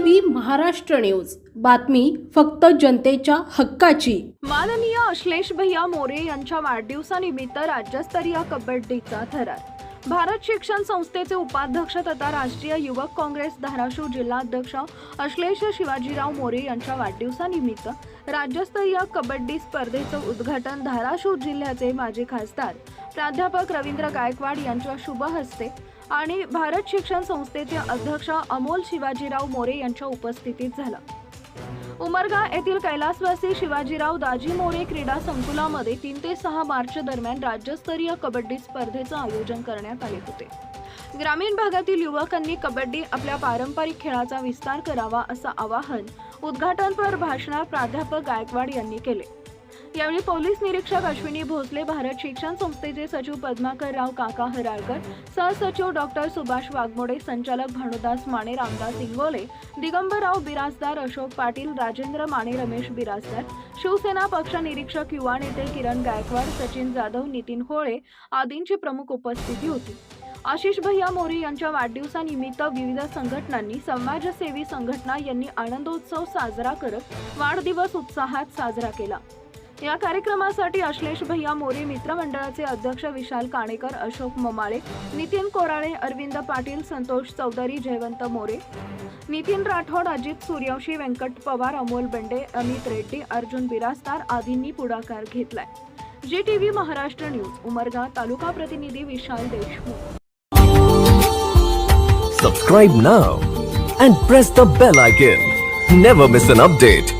T V Maharashtra news. बातमी फक्त जनतेच्या हक्काची. माननीय अश्लेष भैया मोरे यांच्या वाढदिवसानिमित्त राज्यस्तरीय कबड्डीचा थरार. भारत शिक्षण संस्थेचे उपाध्यक्ष तथा राष्ट्रीय युवक काँग्रेस धाराशिव जिल्हाध्यक्ष अश्लेष शिवाजीराव मोरे यांच्या वाढदिवसानिमित्त राज्यस्तरीय कबड्डी स्पर्धेचं उद्घाटन धाराशिव जिल्ह्याचे माजी खासदार प्राध्यापक रवींद्र गायकवाड यांच्या शुभ हस्ते आणि भारत शिक्षण संस्थेचे अध्यक्ष अमोल शिवाजीराव मोरे यांच्या उपस्थितीत झालं. उमरगा येथील कैलासवासी शिवाजीराव दाजी मोरे क्रीडा संकुलामध्ये तीन ते सहा मार्च दरम्यान राज्यस्तरीय कबड्डी स्पर्धेचं आयोजन करण्यात आले होते. ग्रामीण भागातील युवकांनी कबड्डी आपल्या पारंपरिक खेळाचा विस्तार करावा असं आवाहन उद्घाटनपर भाषणात प्राध्यापक गायकवाड यांनी केले. यावेळी पोलीस निरीक्षक अश्विनी भोसले भारत शिक्षण संस्थेचे सचिव पद्माकर राव काका हराळकर सहसचिव डॉक्टर सुभाष वाघमोडे संचालक भानुदास माने रामदास इंगोले दिगंबरराव बिराजदार अशोक पाटील राजेंद्र माने रमेश बिराजदार शिवसेना पक्ष निरीक्षक युवा नेते किरण गायकवाड सचिन जाधव नितीन होळे आदींची प्रमुख उपस्थिती होती. आशिष भैया मोरे यांच्या वाढदिवसानिमित्त विविध संघटनांनी समाजसेवी संघटना यांनी आनंदोत्सव साजरा करत वाढदिवस उत्साहात साजरा केला. या कार्यक्रमासाठी अश्लेष भैया मोरे मित्रमंडळाचे अध्यक्ष विशाल काणेकर अशोक ममाळे नितीन कोराळे अरविंद पाटील संतोष चौधरी जयवंत मोरे नितीन राठोड अजित सूर्यवंशी व्यंकट पवार अमोल बेंडे अमित रेड्डी अर्जुन बिराजदार आदींनी पुढाकार घेतलाय. G T V Maharashtra news Umarga तालुका प्रतिनिधी Vishal Deshmukh. Subscribe now and press the bell icon never miss an update